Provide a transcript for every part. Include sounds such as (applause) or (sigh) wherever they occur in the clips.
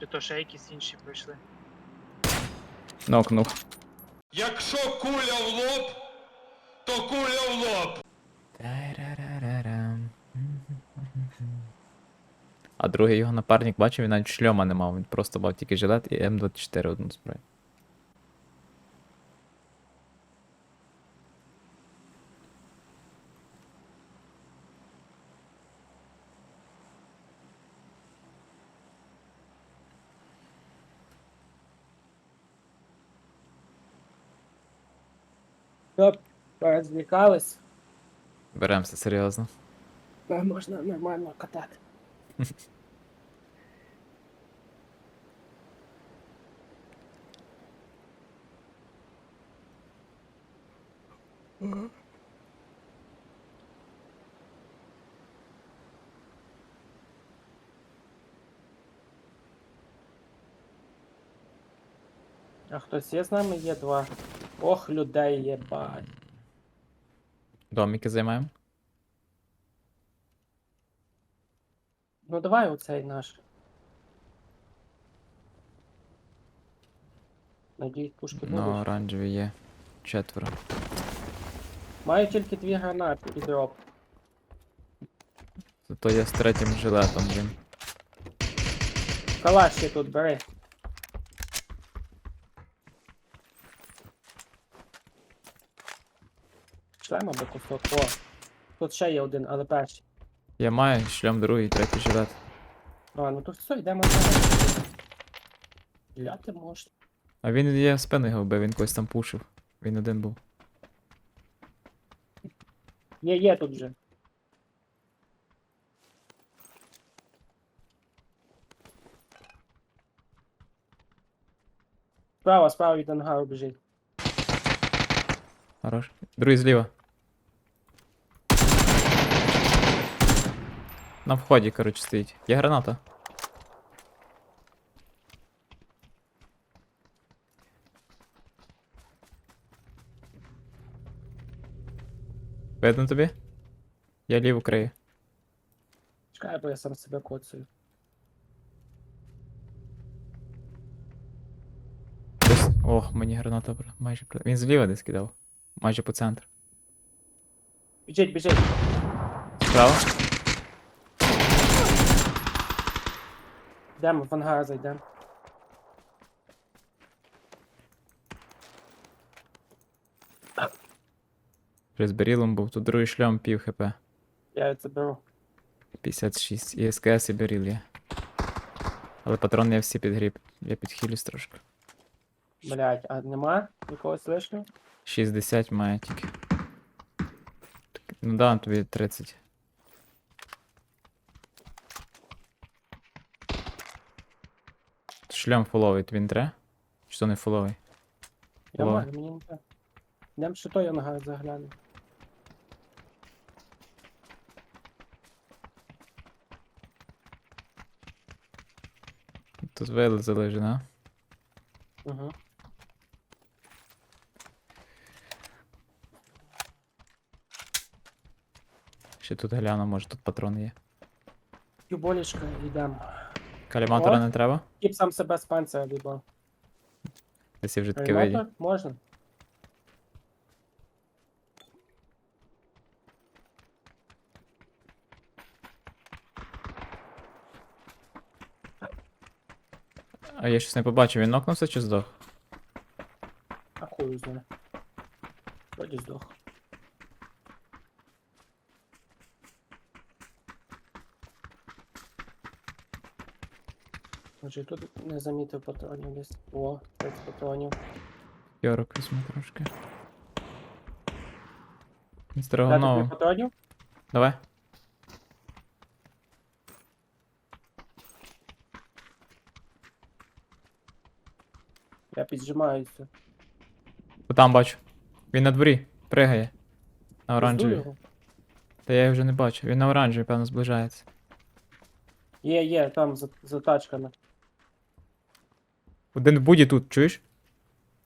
Чи то ще якісь інші прийшли. Нокнув. Якщо куля в лоб, то куля в лоб. Тарарарарам. А другий його напарник бачив, він навіть шльома не мав, він просто мав тільки жилет і М24 одну зброю. Топ, порозвлекались. Беремося серйозно. Тепер можна нормально катати. А хтось є з нами? Є два. Ох, людей єбать. Доміки займаємо. Ну давай оцей наш. Надіюсь, пушки На будуть. оранжеві є. Четверо. Маю тільки дві гранати і дроп. Зато я з третім жилетом, блін. Калаш ще тут бери. Шлем або кусок. О. Тут ще є один, але перший. Я маю шльом другий, третій жилет. А, ну то все, йдемо зараз. Ляти можна. А він є спину його вбив, він когось там пушив. Він один був. Є, є тут вже. Справа, справа від ангару біжить. Хорош. Другий зліва. На вході, коротше, стоїть. Є граната. Видно тобі? Я ліву крию. Чекай, бо я сам себе коцаю. Десь... Ох, мені граната бра- майже при- Він зліва десь кидав. Майже по центру. Біжить, біжить. Справа? Йдемо, в ангар зайдемо. Вже з берілом був, тут другий шльом пів хп. Я це беру. 56. І СКС і беріл є. Але патрони я всі підгріб. Я підхилюсь трошки. Блять, а нема якогось лишнього? 60 має тільки. Ну да, тобі 30. Шлем фуловий, тобі не треба? Чи то не фуловий? Я Ой. маю, мені не треба. Йдемо ще той ангар заглянемо. Тут вилазили вже, на? Угу. Ще тут гляну, може тут патрони є. Юболішка, йдемо. Каліматора О. не треба? Кіп сам себе з панцира вибав. Десь я вже таке. Ремонтер? Можна? А я щось не побачив, він нокнувся чи здох? А хуй знає. Вроді здох. І тут не замітив патронів десь. О, 30 патронів. Йорок візьму трошки. Дати тобі Строганово. патронів? Давай. Я піджимаюся. Там бачу. Він на дворі. Пригає. На оранжевій. його. Та я його вже не бачу. Він на оранжевій, певно, зближається. Є, є, там за, за тачками. Один в буді тут, чуєш?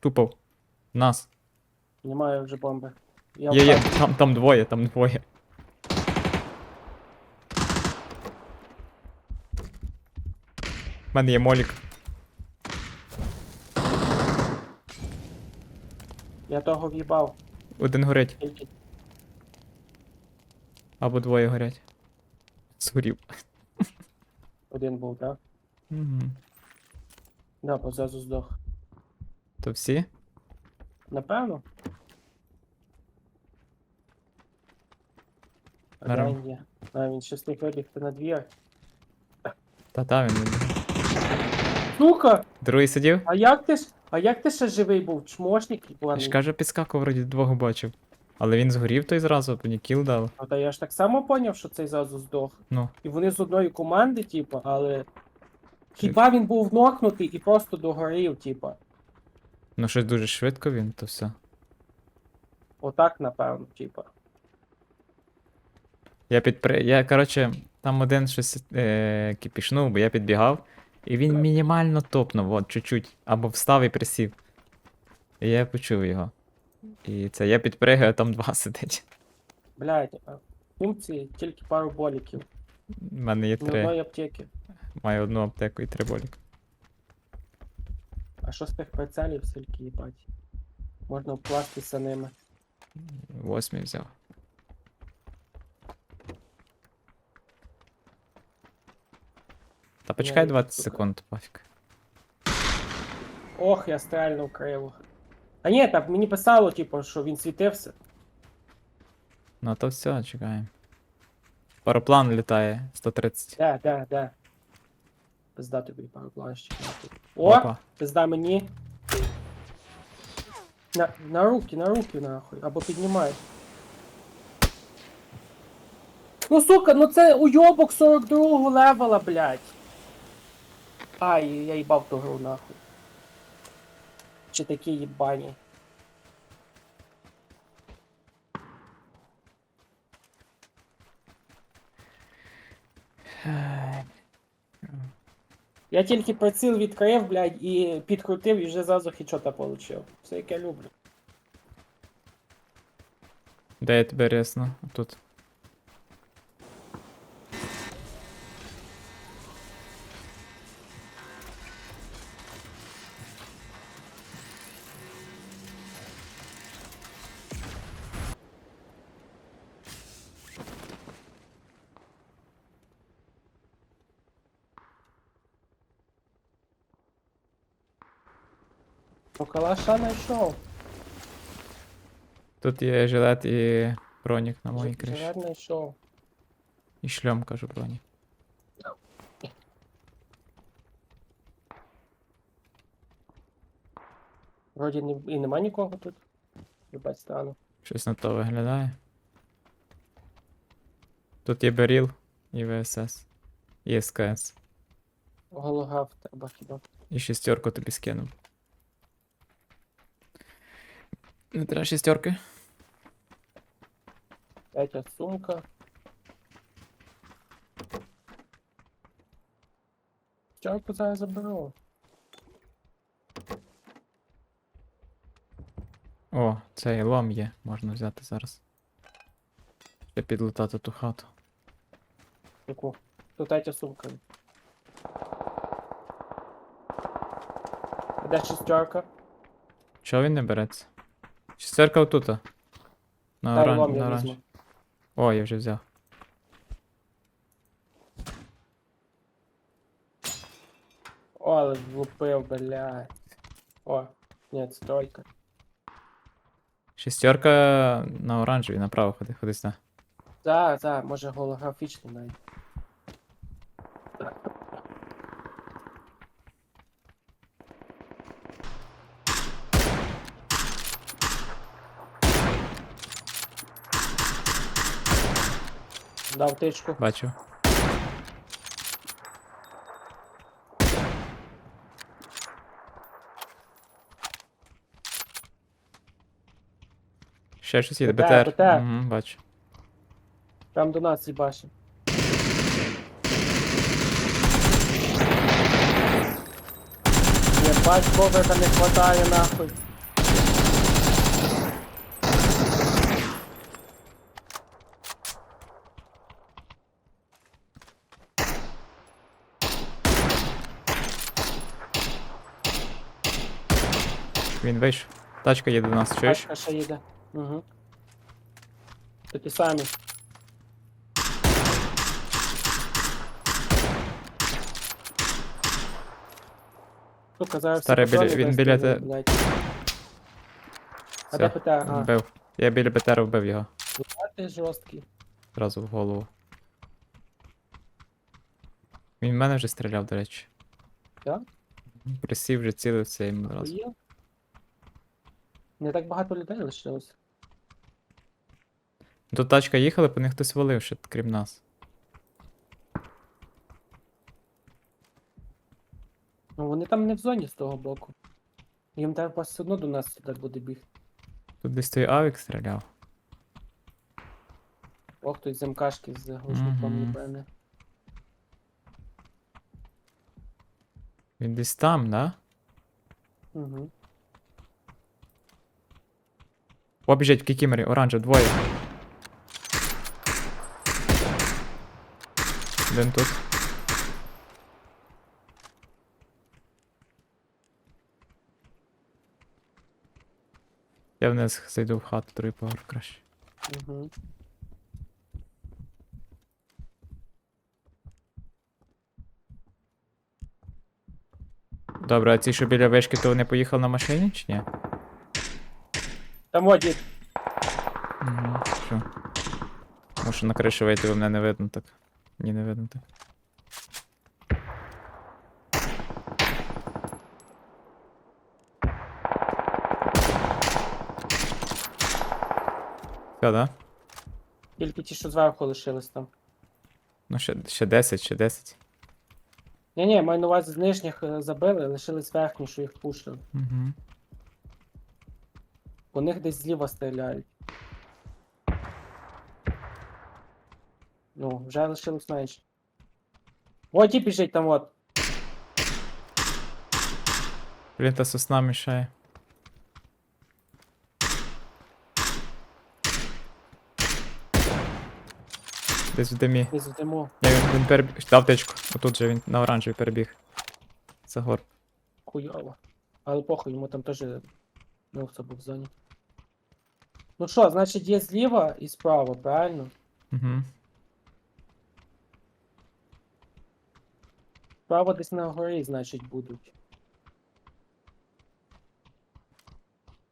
Тупав. Нас. Немає вже бомби. Я Є, є, впав. там, там двоє, там двоє. мене є молік. Я того в'їбав. Один горить, Тільки або двоє горять. Згорів. один був, так? Угу. Да, бо зразу здох. То всі? Напевно. А де Норм. він є? А, він ще встиг вибігти на двір. Та-та, він. Сука! Другий сидів? А як ти ж. А як ти ще живий був? Чмошник Я ебаний? ж кажу, підскакував вроді двох бачив. Але він згорів той зразу, мені кіл дав. А та я ж так само поняв, що цей зразу здох. Ну. І вони з одної команди, типу, але. Хіба він був нокнутий і просто догорів, типу. Ну щось дуже швидко він, то все. Отак, напевно, типу. Я підпри... Я, коротше, там один щось е... кипішнув, бо я підбігав, і він мінімально топнув, от, чуть-чуть. Або встав і присів. І я почув його. І це я підпригаю, там два (laughs) сидить. Блядь, функції тільки пару боліків. У мене є Ні три. аптеки. Маю одну аптеку і три боліка. А що з тих прицелів стільки їбать? Можна вкластися ними. Восьмий взяв. Та почекай Ну, 20 секунд, пофіг. Ох, я стрельнув криво. А ні, так мені писало, типу, що він світився. Ну то все, чекаємо. Пароплан літає 130. Де, де, де. Пизда тобі пару планщиків. О! Опа. Пизда мені. На, на руки, на руки нахуй. Або піднімай. Ну сука, ну це уйобок 42-го левела, блядь. Ай, я їбав ту гру нахуй. Чи такі їбані. Я тільки приціл відкрив, блядь, і підкрутив і вже зразу хідшота получив. Все як я люблю. Де я тебе рясно? Тут. Ну калаша знайшов. Тут є жилет і бронік на моїй криші. жилет знайшов. І шльом, кажу, бронік. Вроді не, і нема нікого тут. Єбать странно. Щось на то виглядає. Тут є беріл і ВСС. І СКС. Гологав треба хіба. І шістерку тобі скинув. Не треба шістерки? Третя сумка. Чарку зараз заберу. О, цей лом є, можна взяти зараз. Ще підлутати ту хату. Яку? Тут третя сумка. А Де шестерка? Чого він не береться? Шістерка отута. На, Дай оран... лом на я оранж. візьму. О, я вже взяв. О, але влупив, блядь. О, ні, це тройка. Шістерка на оранжевій, направо ходи, ходи сюди. Так, так, може голографічний навіть. Дав тичку. Бачу. Ще щось є, БТР, БТР. Угу, бачу. Прям до нас їбашить. Єбать, бобрика не хватає нахуй. Він вийшов. Тачка їде до нас, чуєш? Тачка ще їде. Угу. Такі самі. Сука, зараз всі Старий, біля- патрони він біля вистрілили, те- блядь. А Все, де ПТ? А, Вбив. Я біля БТР вбив його. а ти жорсткий. Зразу в голову. Він в мене вже стріляв, до речі. Так? Присів вже цілився йому одразу. Поїв? Не так багато людей лишилось. До тачка їхали, по них хтось валив, ще крім нас. Ну вони там не в зоні з того боку. Їм треба все одно до нас сюди буде бігти. Тут десь той авік стріляв. Ох, тут з МКшки з глушником, Мгм. напевне. Він десь там, да? Угу. О, біжить в кікімері, оранжев, двоє. Один тут. Я вниз зайду в хату, другий поверх краще. Угу. Добре, а ці, що біля вишки, то вони поїхали на машині чи ні? Там дід. Угу? Можу на кришу вийти, бо мене не видно так. Ні, не видно так. Все, да? Тільки ті, що зверху лишились там. Ну, ще, ще 10, ще 10. Ні, ні, маю на увазі з нижніх е, забили, лишились верхні, що їх пушили. Угу. По них десь зліва стріляють. Ну, вже лишилось менше. О, ті біжить там от. Блін, та сосна мішає. Десь в димі. Десь в диму. Ні, він, він перебіг. Дав тичку. Отут же він на оранжевий перебіг. За гор. Хуйово. Але похуй, йому там теж не особо в зоні. Ну що, значить є зліва і справа, правильно? Угу. Справа десь на горі, значить, будуть.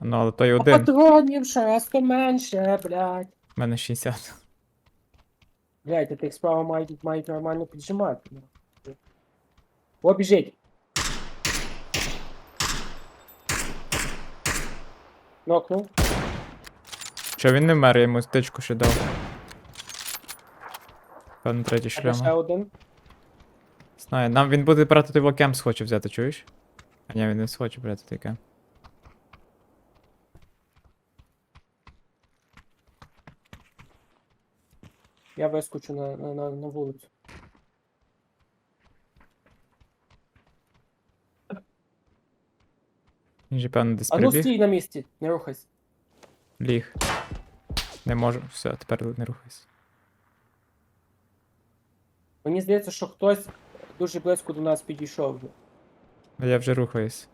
Ну, але той А один. патронів ще разко менше, блядь. У мене 60. Блядь, а тих справа мають, мають нормально піджимати. ну. О, біжить. Нокнув. Що він не вмер, я йому тичку ще дав. Певно, третій де ще один. Знаю, нам він буде брати той кемп схоче взяти, чуєш? А ні, він не схоче брати той кемп. Я вискочу на, на, на, на вулицю. Він же, певно, десь А ну прибіг. стій на місці, не рухайся. Ліг. Не можу. Все, тепер не рухайся. Мені здається, що хтось дуже близько до нас підійшов. А я вже рухаюсь.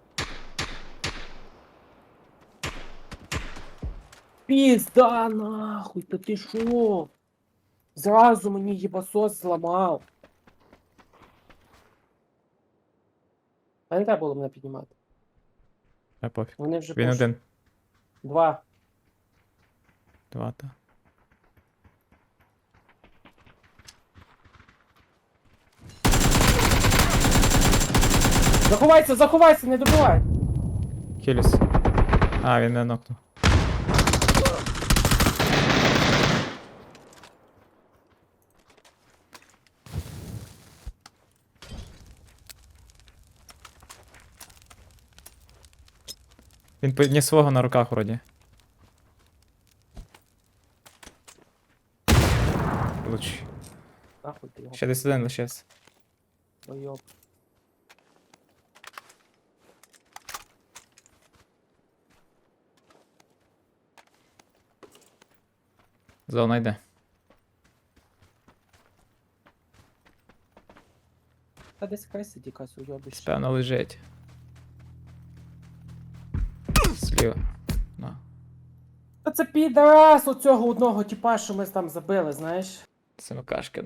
Пізда нахуй, та ти шо? Зразу мені їбасос зламав. А не треба було мене піднімати. А пофіг. Вони вже Він пуш- один. Два. Два, та. Заховайся, заховайся, не добивай. Хіліс. А, він не нокнув. Він підніс свого на руках вроді. Луч. Нахуй ти його Ще десь один лишився. бойоб. Зона йде. Та десь хай сиді якась уйобище. Певно лежить. Сліва. На. Та це підарас оцього одного типа, що ми там забили, знаєш. Самокашки.